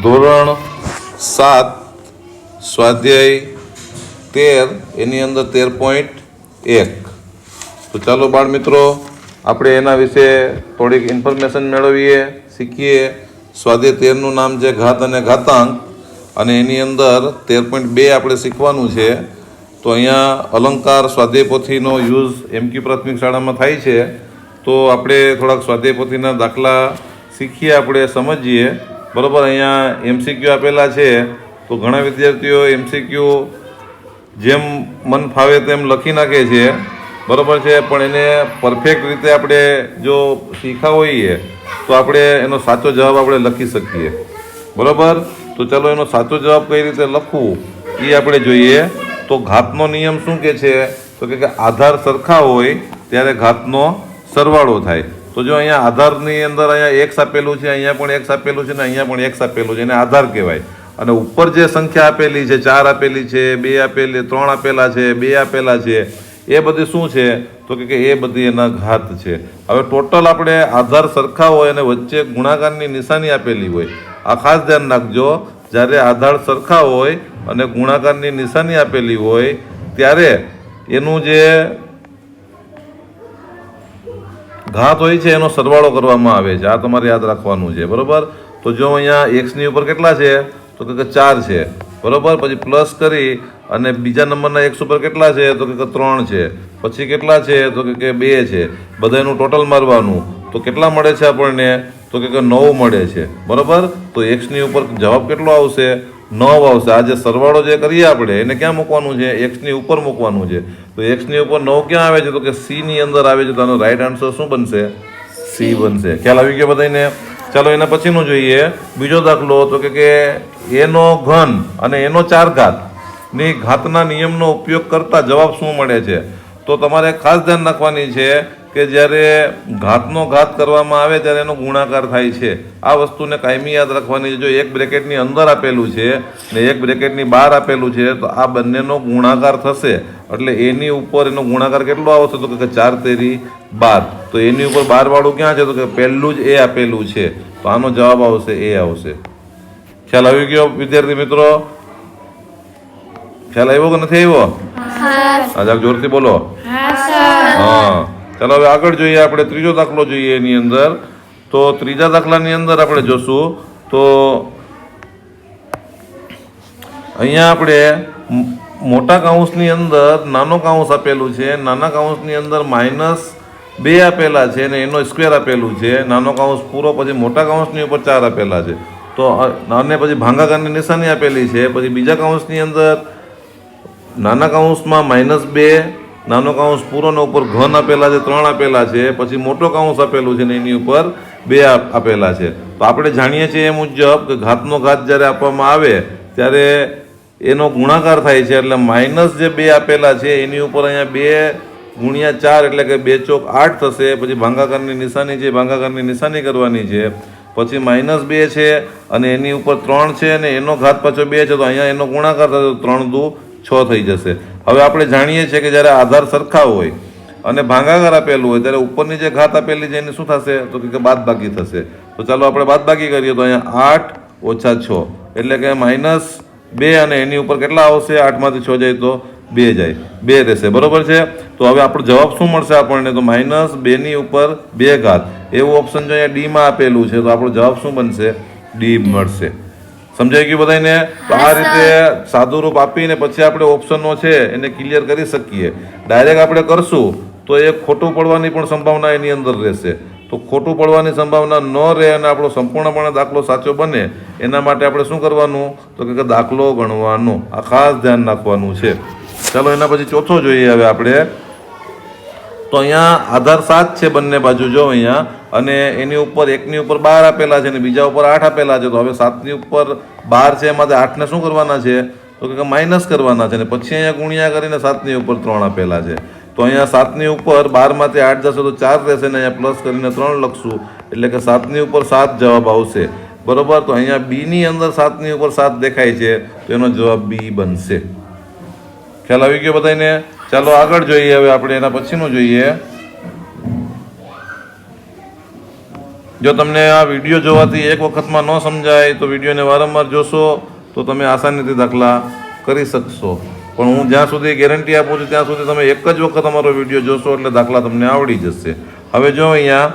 ધોરણ સાત, સ્વાધ્યાય તેર, એની અંદર તેર પોઈન્ટ એક. તો ચાલો બાળ મિત્રો, આપણે એના વિશે થોડીક ઇન્ફોર્મેશન મેળવીએ, શીખીએ. સ્વાધ્યાય તેરનું નામ છે ઘાત અને ઘાતાંક, અને એની અંદર તેર પોઈન્ટ બે આપણે શીખવાનું છે. તો અહીંયા અલંકાર સ્વાધ્યાય પોથીનો યુઝ એમકી પ્રાથમિક શાળામાં થાય છે. તો આપણે થોડાક સ્વાધ્યાય પોથીના દાખલા શીખીએ, આપણે સમજીએ. બરોબર, અહીંયા એમસીક્યુ આપેલા છે, તો ઘણા વિદ્યાર્થીઓ એમસીક્યુ જેમ મન ફાવે તેમ લખી નાખે છે. બરાબર છે, પણ એને પરફેક્ટ રીતે આપણે જો શીખા હોઈએ, તો આપણે એનો સાચો જવાબ આપણે લખી શકીએ. બરાબર? તો ચાલો એનો સાચો જવાબ કઈ રીતે લખવું એ આપણે જોઈએ. તો ઘાતનો નિયમ શું કે છે? તો કે આધાર સરખા હોય, ત્યારે ઘાતનો સરવાળો થાય. તો જો અહીંયા આધારની અંદર અહીંયા એક્સ આપેલું છે, અહીંયા પણ એક્સ આપેલું છે ને અહીંયા પણ એક્સ આપેલું છે, એને આધાર કહેવાય. અને ઉપર જે સંખ્યા આપેલી છે, ચાર આપેલી છે, બે આપેલી, ત્રણ આપેલા છે, બે આપેલા છે, એ બધી શું છે? તો કે એ બધી એના ઘાત છે. હવે ટોટલ આપણે આધાર સરખા હોય અને વચ્ચે ગુણાકારની નિશાની આપેલી હોય, આ ખાસ ધ્યાન રાખજો. જ્યારે આધાર સરખા હોય અને ગુણાકારની નિશાની આપેલી હોય, ત્યારે એનું જે ઘાત હોય છે, એનો સરવાળો કરવામાં આવે છે. આ તમારે યાદ રાખવાનું છે, બરોબર? તો જો અહીંયા એક્સની ઉપર કેટલા છે? તો કે ચાર છે. બરોબર? પછી પ્લસ કરી અને બીજા નંબરના એક્સ ઉપર કેટલા છે? તો કે ત્રણ છે. પછી કેટલા છે? તો કે બે છે. બધાનું ટોટલ મારવાનું. તો કેટલા મળે છે આપણને? તો કે નવ મળે છે. બરોબર? તો એક્સની ઉપર જવાબ કેટલો આવશે? નવ આવશે આજે સરવાળો જે કરીએ આપણે, એને ક્યાં મૂકવાનું છે? એક્સની ઉપર મૂકવાનું છે. તો એક્સની ઉપર નવ ક્યાં આવે છે? તો કે સી ની અંદર આવે છે. તો આનો રાઈટ આન્સર શું બનશે? સી બનશે. ખ્યાલ આવી ગયો બધાને ચાલો, એના પછીનું જોઈએ. બીજો દાખલો તો કે એનો ઘન અને એનો ચાર ઘાતની ઘાતના નિયમનો ઉપયોગ કરતા જવાબ શું મળે છે? તો તમારે ખાસ ધ્યાન રાખવાની છે કે જ્યારે ઘાતનો ઘાત કરવામાં આવે ત્યારે એનો ગુણાકાર થાય છે. આ વસ્તુને કાયમી યાદ રાખવાની જો એક બ્રેકેટની અંદર આપેલું છે ને એક બ્રેકેટની બહાર આપેલું છે તો આ બંનેનો ગુણાકાર થશે. એટલે એની ઉપર એનો ગુણાકાર કેટલો આવશે? તો કે ચાર તેરી બાર. તો એની ઉપર બાર વાળું ક્યાં છે? તો કે પહેલું જ એ આપેલું છે. તો આનો જવાબ આવશે એ આવશે. ખ્યાલ આવી ગયો વિદ્યાર્થી મિત્રો? ખ્યાલ આવ્યો કે નથી આવ્યો? હા જોરથી બોલો. હા. ચાલો હવે આગળ જોઈએ, આપણે ત્રીજો દાખલો જોઈએ એની અંદર. તો ત્રીજા દાખલાની અંદર આપણે જોશું, તો અહીંયા આપણે મોટા કાઉન્સની અંદર નાનો કાઉન્સ આપેલું છે, નાના કાઉન્સની અંદર માઇનસ બે આપેલા છે અને એનો સ્ક્વેર આપેલું છે. નાનો કાઉન્સ પૂરો, પછી મોટા કાઉન્સની ઉપર ચાર આપેલા છે. તો અને પછી ભાંગાકારની નિશાની આપેલી છે, પછી બીજા કાઉન્સની અંદર નાના કાઉન્સમાં માઇનસ બે નાનો કાઉન્સ પૂરોના ઉપર ઘન આપેલા છે, ત્રણ આપેલા છે, પછી મોટો કાઉન્સ આપેલું છે ને એની ઉપર બે આપ- આપેલા છે. તો આપણે જાણીએ છીએ એ મુજબ કે ઘાતનો ઘાત જ્યારે આપવામાં આવે ત્યારે એનો ગુણાકાર થાય છે એટલે માઇનસ જે બે આપેલા છે એની ઉપર અહીંયા બે ગુણ્યા ચાર એટલે કે બે ચોક આઠ થશે, પછી ભાંગાકારની નિશાની છે, ભાંગાકારની નિશાની કરવાની છે, પછી માઇનસ બે છે અને એની ઉપર ત્રણ છે અને એનો ઘાત પાછો બે છે, તો અહીંયા એનો ગુણાકાર થશે ત્રણ દુ છ થઈ જશે. હવે આપણે જાણીએ છીએ કે જ્યારે આધાર સરખા હોય અને ભાંગાકાર આપેલું હોય, ત્યારે ઉપરની જે ઘાત આપેલી છે એની શું થશે? તો કે બાદબાકી થશે. તો ચાલો આપણે બાદબાકી કરીએ તો અહીંયા આઠ ઓછા છ. એટલે કે માઇનસ બે અને એની ઉપર કેટલા આવશે? આઠમાંથી છ જાય તો બે જાય. બે રહેશે. બરાબર છે? તો હવે આપણો જવાબ શું મળશે આપણને? તો માઇનસ બેની ઉપર બે ઘાત. એવું ઓપ્શન જો અહીંયા ડીમાં આપેલું છે, તો આપણો જવાબ શું બનશે? ડી મળશે. સમજાઈ ગયું બધાને તો આ રીતે સાદુરૂપ આપીને પછી આપણે ઓપ્શનો છે એને ક્લિયર કરી શકીએ. ડાયરેક્ટ આપણે કરશું તો એ ખોટું પડવાની પણ સંભાવના એની અંદર રહેશે. તો ખોટું પડવાની સંભાવના ન રહે અને આપણો સંપૂર્ણપણે દાખલો સાચો બને એના માટે આપણે શું કરવાનું? તો કે દાખલો ગણવાનો. આ ખાસ ધ્યાન રાખવાનું છે. ચાલો એના પછી ચોથો જોઈએ હવે આપણે. તો અહીંયા આધાર સાત છે બંને બાજુ, જો અહીંયા. અને એની ઉપર એકની ઉપર બાર આપેલા છે અને બીજા ઉપર આઠ આપેલા છે. તો હવે સાતની ઉપર બાર છે, એમાંથી આઠને શું કરવાના છે? તો કે માઇનસ કરવાના છે. અને પછી અહીંયા ગુણ્યા કરીને સાતની ઉપર ત્રણ આપેલા છે. તો અહીંયા સાતની ઉપર બારમાંથી આઠ જશે તો ચાર રહેશે ને અહીંયા પ્લસ કરીને ત્રણ લખશું. એટલે કે સાતની ઉપર સાત જવાબ આવશે. બરોબર? તો અહીંયા બીની અંદર સાતની ઉપર સાત દેખાય છે. તો એનો જવાબ બી બનશે. ખ્યાલ આવી ગયો બધાને ચાલો આગળ જોઈએ, હવે આપણે એના પછીનું જોઈએ. જો તમને આ વીડિયો જોવાથી એક વખતમાં ન સમજાય, તો વિડીયોને વારંવાર જોશો, તો તમે આસાનીથી દાખલા કરી શકશો. પણ હું જ્યાં સુધી ગેરંટી આપું છું, ત્યાં સુધી તમે એક જ વખત અમારો વીડિયો જોશો, એટલે દાખલા તમને આવડી જશે. હવે જો અહીંયા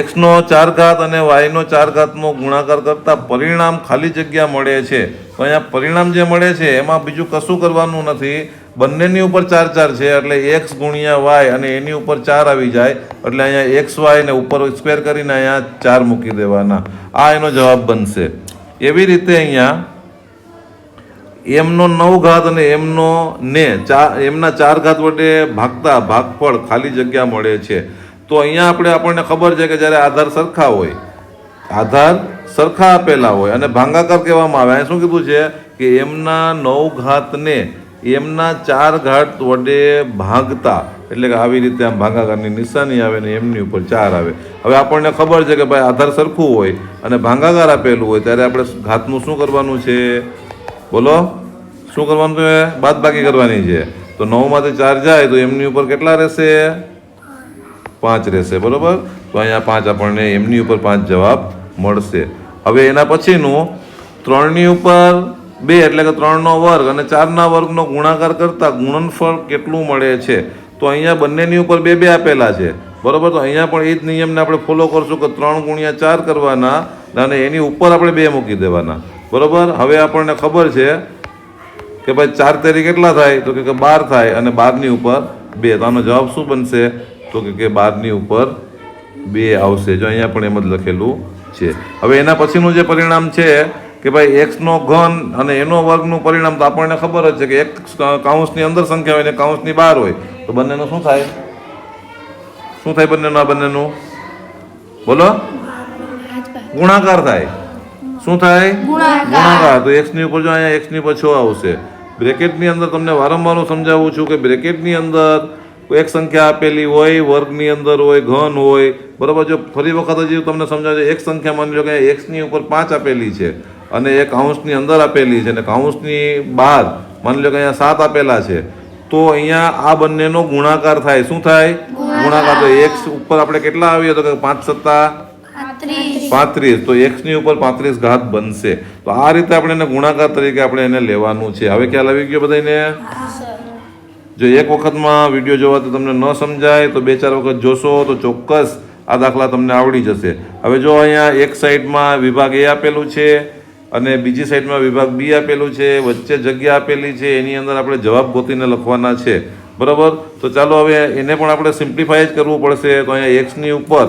એક્સનો ચાર ઘાત અને વાયનો ચાર ઘાતનો ગુણાકાર કરતા પરિણામ ખાલી જગ્યા મળે છે. તો અહીંયા પરિણામ જે મળે છે, એમાં બીજું કશું કરવાનું નથી. બંનેની ઉપર ચાર ચાર છે, એટલે એક્સ ગુણ્યા વાય અને એની ઉપર ચાર આવી જાય, એટલે અહીંયા એક્સ વાય ને ઉપર સ્ક્વેર કરીને અહીંયા ચાર મૂકી દેવાના. આ એનો જવાબ બનશે. એવી રીતે અહીંયા એમનો નવ ઘાત અને એમનો ને ચાર એમના ચાર ઘાત વડે ભાગતા ભાગફળ ખાલી જગ્યા મળે છે. તો અહીંયા આપણે આપણને ખબર છે કે જ્યારે આધાર સરખા હોય, આધાર સરખા આપેલા હોય, અને ભાંગાકાર કહેવામાં આવે શું કીધું છે કે એમના નવ ઘાતને એમના ચાર ઘાટ વડે ભાગતા, એટલે કે આવી રીતે આમ ભાંગાકારની નિશાની આવે ને એમની ઉપર ચાર આવે. હવે આપણને ખબર છે કે ભાઈ આધાર સરખું હોય અને ભાંગાકાર આપેલું હોય, ત્યારે આપણે ઘાતનું શું કરવાનું છે? બોલો, શું કરવાનું છે બાદ બાકી કરવાની છે. તો નવમાંથી ચાર જાય તો એમની ઉપર કેટલા રહેશે? પાંચ રહેશે, બરાબર? તો અહીંયા પાંચ આપણને એમની ઉપર પાંચ જવાબ મળશે. હવે એના પછીનું ત્રણની ઉપર બે એટલે કે ત્રણનો વર્ગ અને ચારના વર્ગનો ગુણાકાર કરતા ગુણનફળ કેટલું મળે છે? તો અહીંયા બંનેની ઉપર બે બે આપેલા છે. બરાબર? તો અહીંયા પણ એ જ નિયમને આપણે ફોલો કરશું કે ત્રણ ગુણ્યા ચાર કરવાના અને એની ઉપર આપણે બે મૂકી દેવાના. બરાબર? હવે આપણને ખબર છે કે ભાઈ ચાર તેરી કેટલા થાય? તો કે બાર થાય અને બારની ઉપર બે. તો આનો જવાબ શું બનશે? તો કે બારની ઉપર બે આવશે. જો અહીંયા પણ એમ જ લખેલું છે. હવે એના પછીનું જે પરિણામ છે કે ભાઈ એક્સનો ઘન અને એનો વર્ગનું પરિણામ તો આપણને ખબર જ છે કે એક કાઉન્સની અંદર સંખ્યા હોય ને કાઉન્સની બહાર હોય, તો બંનેનું શું થાય? શું થાય બંનેનું, આ બંનેનું? બોલો? ગુણાકાર થાય. શું થાય? ગુણાકાર. તો એક્સની ઉપર જો અહીંયા એક્સની ઉપર છ આવશે. બ્રેકેટની અંદર તમને વારંવાર સમજાવું છું કે બ્રેકેટની અંદર એક સંખ્યા આપેલી હોય, વર્ગની અંદર હોય, ઘન હોય, બરાબર, જો ફરી વખત હજી તમને સમજાવજો, એક સંખ્યા માની લો કે એક્સની ઉપર પાંચ આપેલી છે. અને એક કાઉન્સની અંદર આપેલી છે અને કાઉન્સની બહાર માની લો કે અહીંયા સાત આપેલા છે તો અહીંયા આ બંનેનો ગુણાકાર થાય. શું થાય? ગુણાકાર. તો એક્સ ઉપર આપણે કેટલા આવીએ તો કે પાંચ સત્તા પાંત્રીસ. તો એક્સની ઉપર પાંત્રીસ ઘાત બનશે. તો આ રીતે આપણે એને ગુણાકાર તરીકે આપણે એને લેવાનું છે. હવે ખ્યાલ આવી ગયો બધાને જો એક વખતમાં વીડિયો જોવાથી તમને ન સમજાય તો બે ચાર વખત જોશો તો ચોક્કસ આ દાખલા તમને આવડી જશે. હવે જો અહીંયા એક સાઈડમાં વિભાગ એ આપેલું છે અને બીજી સાઈડમાં વિભાગ બી આપેલું છે, વચ્ચે જગ્યા આપેલી છે, એની અંદર આપણે જવાબ ગોતીને લખવાના છે. બરાબર? તો ચાલો હવે એને પણ આપણે સિમ્પ્લિફાય જ કરવું પડશે. તો અહીંયા એક્સની ઉપર,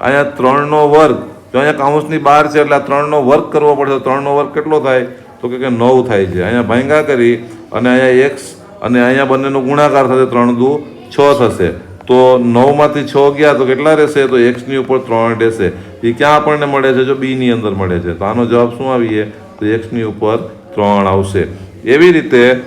અહીંયા ત્રણનો વર્ગ, જો અહીંયા કાઉન્સની બહાર છે એટલે આ ત્રણનો વર્ગ કરવો પડશે. ત્રણનો વર્ગ કેટલો થાય? તો કે નવ થાય છે. અહીંયા ભાંગા કરી અને અહીંયા એક્સ અને અહીંયા બંનેનો ગુણાકાર થશે ત્રણ દુ છ થશે. તો નવમાંથી છ ગયા તો કેટલા રહેશે? તો એક્સની ઉપર ત્રણ રહેશે. એ ક્યાં આપણને મળે છે? જો બીની અંદર મળે છે. તો આનો જવાબ શું આવીએ? તો એક્સની ઉપર ત્રણ આવશે. એવી રીતે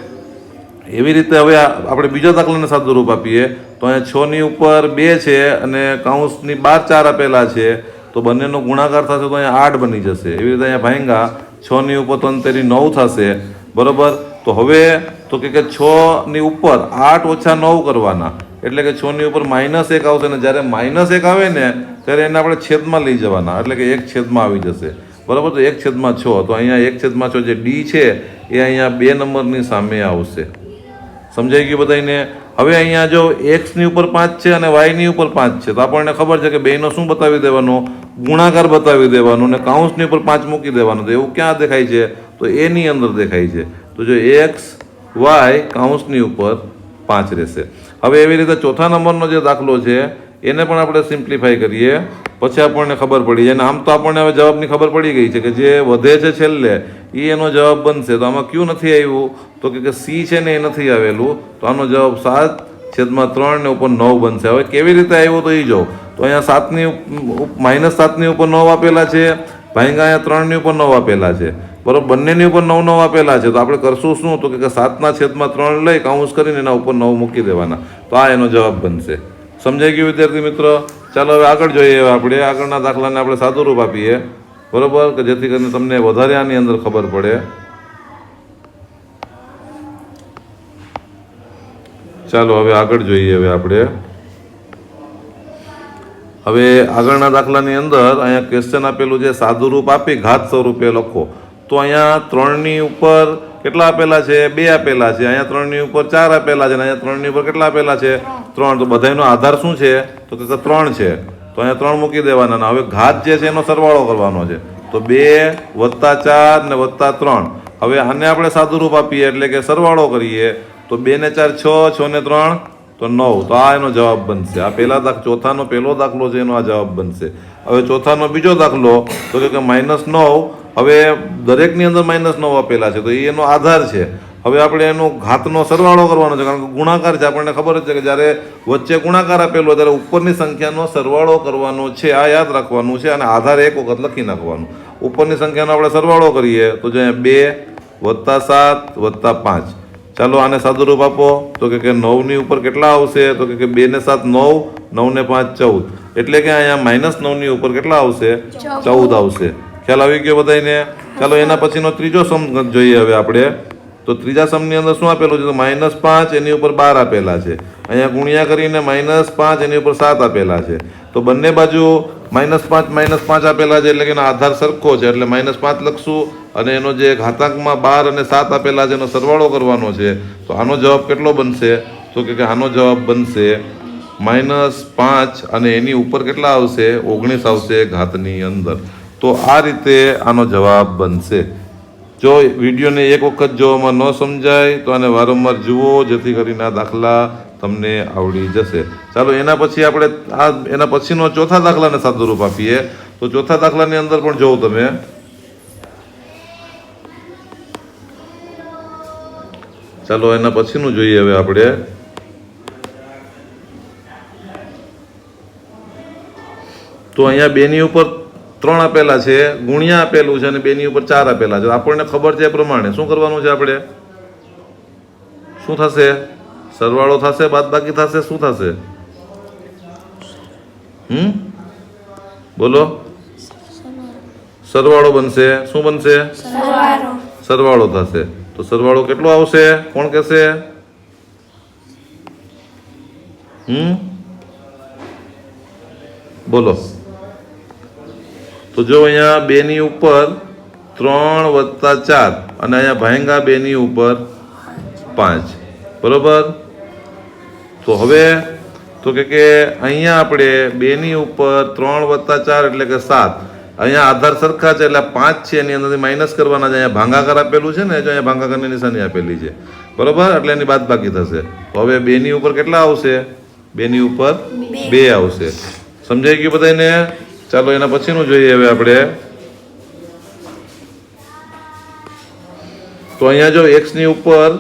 એવી રીતે હવે આપણે બીજા દાખલાને સાદું રૂપ આપીએ. તો અહીંયા છની ઉપર બે છે અને કાઉન્સની બાર ચાર આપેલા છે. તો બંનેનો ગુણાકાર થશે તો અહીંયા આઠ બની જશે. એવી રીતે અહીંયા ભાંગા છની ઉપર તંતેરી નવ થશે. બરોબર? તો હવે, તો કે કે છ ની ઉપર આઠ ઓછા નવ કરવાના. એટલે કે છોની ઉપર માઇનસ એક આવશે ને જ્યારે માઇનસ એક આવે ને, ત્યારે એને આપણે છેદમાં લઈ જવાના. એટલે કે એક છેદમાં આવી જશે. બરાબર? તો એક છેદમાં છ. તો અહીંયા એક છેદમાં છ જે ડી છે, એ અહીંયા બે નંબરની સામે આવશે. સમજાઈ ગયું બધાને હવે અહીંયા જો એક્સની ઉપર પાંચ છે અને વાયની ઉપર પાંચ છે, તો આપણને ખબર છે કે બેનો શું બતાવી દેવાનો? ગુણાકાર બતાવી દેવાનો અને કાઉન્સની ઉપર પાંચ મૂકી દેવાનો. તો એવું ક્યાં દેખાય છે? તો એની અંદર દેખાય છે. તો જો એક્સ વાય કાઉન્સની ઉપર પાંચ રહેશે. હવે એવી રીતે ચોથા નંબરનો જે દાખલો છે, એને પણ આપણે સિમ્પ્લિફાઈ કરીએ. પછી આપણને ખબર પડી જાય. અને આમ તો આપણને હવે જવાબની ખબર પડી ગઈ છે કે જે વધે છે છેલ્લે એ એનો જવાબ બનશે. તો આમાં ક્યું નથી આવ્યું? તો કે સી છે ને એ નથી આવેલું. તો આનો જવાબ સાત છેદમાં ત્રણ ને ઉપર નવ બનશે. હવે કેવી રીતે આવ્યો તો એ જો તો અહીંયા સાતની માઇનસ સાતની ઉપર નવ આપેલા છે. ભાઈંગા અહીંયા ત્રણની ઉપર નવ આપેલા છે. બરોબર, બંનેની ઉપર નવ નવ આપેલા છે. તો આપણે કરશું શું? તો કે સાતના છેદમાં ત્રણ લઈ, કાઉન્સ કરીને એના ઉપર નવ મૂકી દેવાના. તો આ એનો જવાબ બનશે. સમજાઈ ગયું, વિદ્યાર્થી મિત્રો? ચાલો, હવે આગળ જોઈએ આપણે. આગળના દાખલાને આપણે સાદું રૂપ આપીએ. બરોબર? કે જેથી કરીને તમને વધારે આની અંદર ખબર પડે. ચાલો, હવે આગળ જોઈએ હવે આપણે. હવે આગળના દાખલાની અંદર અહીંયા ક્વેશ્ચન આપેલું છે સાદું રૂપ આપી, ઘાત સ્વરૂપે લખો. તો અહીંયા ત્રણની ઉપર કેટલા આપેલા છે? બે આપેલા છે. અહીંયા ત્રણની ઉપર ચાર આપેલા છે અને અહીંયા ત્રણની ઉપર કેટલા આપેલા છે? ત્રણ. તો બધાનો આધાર શું છે? તો કે ત્રણ છે. તો અહીંયા ત્રણ મૂકી દેવાના હવે ઘાત જે છે એનો સરવાળો કરવાનો છે. તો બે વત્તા ચાર ને વત્તા ત્રણ. હવે આને આપણે સાદુરૂપ આપીએ એટલે કે સરવાળો કરીએ. તો બે ને ચાર છ છ ને ત્રણ. તો નવ. તો આ એનો જવાબ બનશે. આ પહેલા દાખ, ચોથાનો પહેલો દાખલો છે એનો આ જવાબ બનશે. હવે ચોથાનો બીજો દાખલો. તો કે માઇનસ નવ હવે દરેકની અંદર માઇનસ નવ આપેલા છે તો એ એનો આધાર છે. હવે આપણે એનો ઘાતનો સરવાળો કરવાનો છે કારણ કે ગુણાકાર છે આપણને ખબર જ છે કે જ્યારે વચ્ચે ગુણાકાર આપેલો ત્યારે ઉપરની સંખ્યાનો સરવાળો કરવાનો છે આ યાદ રાખવાનું છે અને આધાર એક વખત લખી નાખવાનું. ઉપરની સંખ્યાનો આપણે સરવાળો કરીએ તો જો અહીંયા બે વત્તા સાત વત્તા પાંચ. ચાલો આને સાદુરૂપ આપો તો કે કે નવની ઉપર કેટલા આવશે? તો કે બે ને સાત નવ નવ ને પાંચ ચૌદ. એટલે કે અહીંયા માઇનસ નવની ઉપર કેટલા આવશે? ચૌદ આવશે. ખ્યાલ આવી ગયો બધાને ચાલો, એના પછીનો ત્રીજો સમ જોઈએ હવે આપણે. તો ત્રીજા સમની અંદર શું આપેલું છે? તો માઇનસ પાંચ એની ઉપર બાર આપેલા છે. અહીંયા ગુણ્યા કરીને માઇનસ પાંચ એની ઉપર સાત આપેલા છે. તો બંને બાજુ માઇનસ પાંચ માઇનસ પાંચ આપેલા છે એટલે કે એનો આધાર સરખો છે. એટલે માઇનસ પાંચ લખશું અને એનો જે ઘાતાંકમાં બાર અને સાત આપેલા છે એનો સરવાળો કરવાનો છે. તો આનો જવાબ કેટલો બનશે? તો કે આનો જવાબ બનશે માઇનસ પાંચ અને એની ઉપર કેટલા આવશે? ઓગણીસ આવશે ઘાતની અંદર. તો આ રીતે આનો જવાબ બનશે. જો વિડીયોને એક વખત જોવામાં ન સમજાય, તો આને વારંવાર જુઓ, જેથી કરીને આ દાખલા તમને આવડી જશે. ચાલો, એના પછી આપણે આ એના પછીનો ચોથા દાખલાને સાદુરૂપ આપીએ. તો ચોથા દાખલાની અંદર પણ જોવો તમે. ચાલો, એના પછીનું જોઈએ હવે આપણે. તો અહીંયા બેની ઉપર ત્રણ આપેલા છે ગુણ્યા આપેલું છે અને બેની ઉપર ચાર આપેલા છે. આપણને ખબર છે એ પ્રમાણે. શું કરવાનું છે આપણે? શું થશે? સરવાળો થશે બાદ બાકી થશે શું થશે? હમ? બોલો. સરવાળો બનશે. શું બનશે? સરવાળો થશે. તો સરવાળો કેટલો આવશે? કોણ કહેશે? હમ? બોલો. તો જો અહીંયા બેની ઉપર ત્રણ વત્તા ચાર અને અહીંયા ભાંગા બેની ઉપર પાંચ. બરોબર? તો હવે, તો કે કે અહીંયા આપણે બેની ઉપર ત્રણ વત્તા ચાર એટલે કે સાત. અહીંયા આધાર સરખા છે એટલે પાંચ છે, એની અંદરથી માઇનસ કરવાના છે. અહીંયા ભાંગાકાર આપેલું છે ને જો અહીંયા ભાંગાકારની નિશાની આપેલી છે. બરોબર? એટલે એની બાદ બાકી થશે. તો હવે બેની ઉપર કેટલા આવશે? બેની ઉપર બે આવશે. સમજાઈ ગયું બધાને ચાલો એના પછીનું જોઈએ હવે આપણે. તો અહીંયા જો એક્સની ઉપર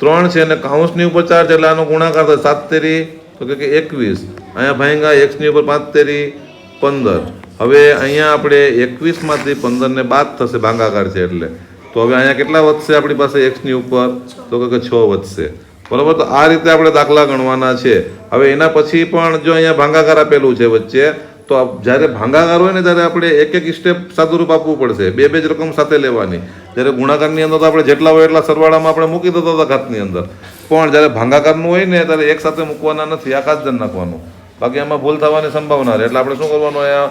ત્રણ છે અને કાઉન્સની ઉપર ચાર છે, એટલે આનો ગુણાકાર થાય સાત તેરી, તો કે એકવીસ. અહીંયા ભાઈંગા x ની ઉપર પાંચ તેરી પંદર. હવે અહીંયા આપણે એકવીસમાંથી પંદરને બાદ થશે ભાંગાકાર છે એટલે. તો હવે અહીંયા કેટલા વધશે આપણી પાસે એક્સની ઉપર? તો કે છ વધશે. બરોબર? તો આ રીતે આપણે દાખલા ગણવાના છે. હવે એના પછી પણ જો અહીંયા ભાંગાકાર આપેલું છે વચ્ચે તો જ્યારે ભાંગાકાર હોય ને ત્યારે આપણે એક એક સ્ટેપ સાદુરૂપ આપવું પડશે. બે બે જ રકમ સાથે લેવાની. જ્યારે ગુણાકારની અંદર તો આપણે જેટલા હોય એટલા સરવાળામાં આપણે મૂકી દેતા હતા ઘાતની અંદર. પણ જ્યારે ભાંગાકારનું હોય ને, ત્યારે એક સાથે મૂકવાના નથી આખા જ નાખવાનું બાકી એમાં ભૂલ થવાની સંભાવના રહે. એટલે આપણે શું કરવાનું, અહીંયા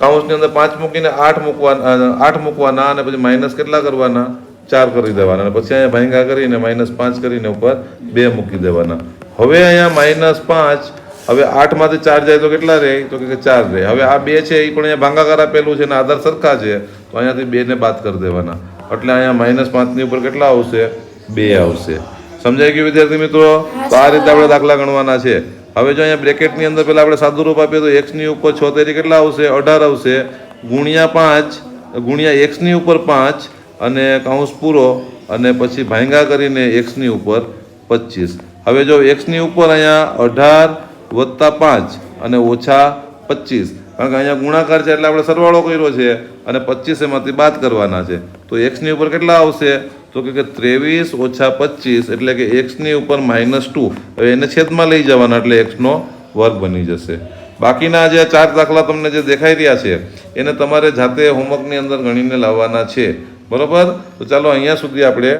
કાઉન્સની અંદર પાંચ મૂકીને આઠ મૂકવાના આઠ મૂકવાના અને પછી માઇનસ કેટલા કરવાના? ચાર કરી દેવાના. પછી અહીંયા ભાંગા કરીને માઇનસ પાંચ કરીને ઉપર બે મૂકી દેવાના. હવે અહીંયા માઇનસ પાંચ હવે આઠમાંથી ચાર જાય તો કેટલા રહે તો કે ચાર રહે હવે આ બે છે એ પણ અહીંયા ભાંગાકાર આપેલું છે અને આધાર સરખા છે તો અહીંયાથી બેને બાદ કરી દેવાના. એટલે અહીંયા માઇનસ પાંચની ઉપર કેટલા આવશે? બે આવશે. સમજાય ગયું વિદ્યાર્થી મિત્રો? તો આ રીતે આપણે દાખલા ગણવાના છે. હવે જો અહીંયા બ્રેકેટની અંદર પહેલાં આપણે સાદું રૂપ આપીએ તો એક્સની ઉપર છ તેરી કેટલા આવશે? અઢાર આવશે. ગુણ્યા પાંચ ગુણ્યા એક્સની ઉપર પાંચ અને કૌંસ પૂરો અને પછી ભાંગા કરીને એક્સની ઉપર પચીસ. હવે જો એક્સની ઉપર અહીંયા અઢાર વત્તા પાંચ અને ઓછા પચીસ. કારણ કે અહીંયા ગુણાકાર છે એટલે આપણે સરવાળો કર્યો છે અને પચીસ એમાંથી બાદ કરવાના છે. તો એક્સની ઉપર કેટલા આવશે? તો કે ત્રેવીસ ઓછા પચીસ એટલે કે એક્સની ઉપર માઇનસ ટુ. હવે એને છેદમાં લઈ જવાના એટલે એક્સનો વર્ગ બની જશે. બાકીના જે ચાર દાખલા તમને જે દેખાઈ રહ્યા છે, એને તમારે જાતે હોમવર્કની અંદર ગણીને લાવવાના છે. બરાબર? તો ચાલો અહીંયા સુધી આપણે